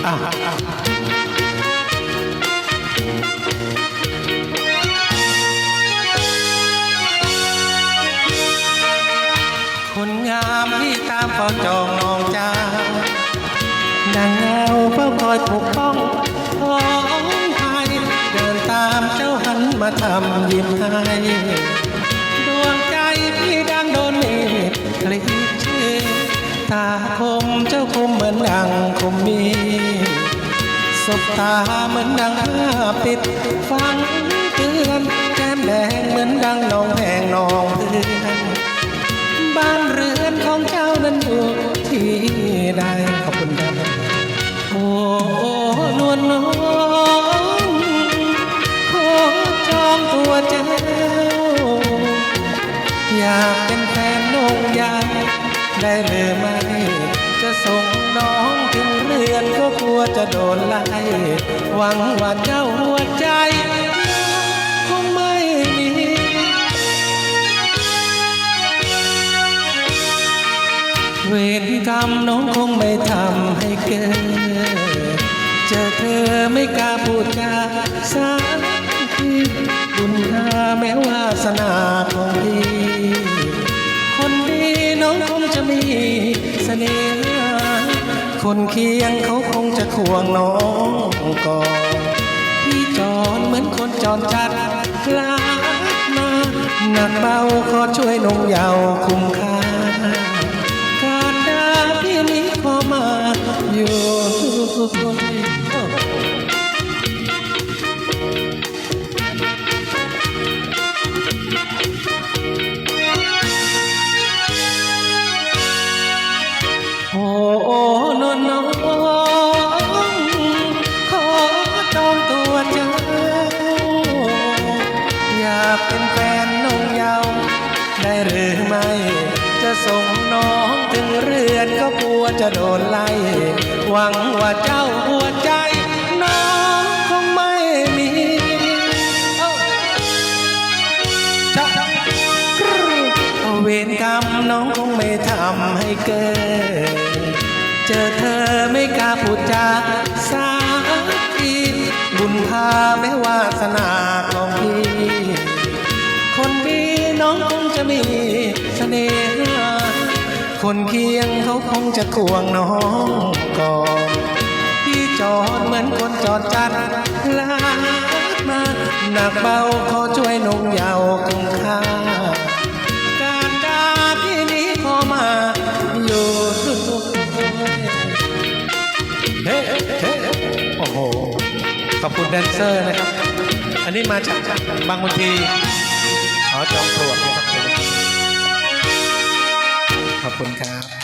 คนงามที่ตามเฝ้าจองนองจ้าดังเงาเฝ้าคอยปกป้องของไทยเดินตามเจ้าหันมาทำยิ้มให้ดวงใจพี่ดังโดนเมฆคลิเชตาคมเจ้าคมเหมือนดังคมมี สบตาเหมือนดังภาพติดฟังเตือนแก้มแดงเหมือนดังนองแพงนองเพื่อนบ้านเรือนของเจ้านั้นอยู่ที่ใดขอบคุณครับโอ้นวลน้องขอจองตัวเจ้า อยากเป็นแฟนนงยายได้หรือไม่จะส่ง น้องถึงเรือนก็กลัวจะโดนไล่หวังว่าเจ้าหัวใจคงไม่มีเวรกรรมน้องคงไม่ทำให้เกิดเจอเธอไม่กล้าพูดจาสักทีบุญหาแม้วาสนาของพี่คนดีน้องคงจะมีเสน่ห์ คนเคียงเขาคงจะควงน้องก่อนพี่จอนเหมือนคนจอนจัดลากมาหนักเบาขอช่วยนงเยาวคุ้มค่าการดาพี่นี้พอมาอยู่โจะส่งน้องถึงเรือนก็กลัวจะโดนไล่ หวังว่าเจ้าหัวใจ น้องคงไม่มีเอ้าจ๊ะเวรกรรมน้องคงไม่ทำให้เกิด เจอเธอไม่กล้าพูดจาสักทีบุญพาแม้วาสนา คนเคียงเขาคงจะควงน้องก่อนพี่จอดเหมือนคนจอดจัดลากมาหนักเบาขอช่วยนงเยาวคุ้มค่าการดาที่นี้พอมาอยู่ด้วยเฮ้เฮ้โอ้โหขอบคุณแดนเซอร์นะครับ อันนี้มาจากบางบางทีขอจอมปลวกนะครั คุณครับ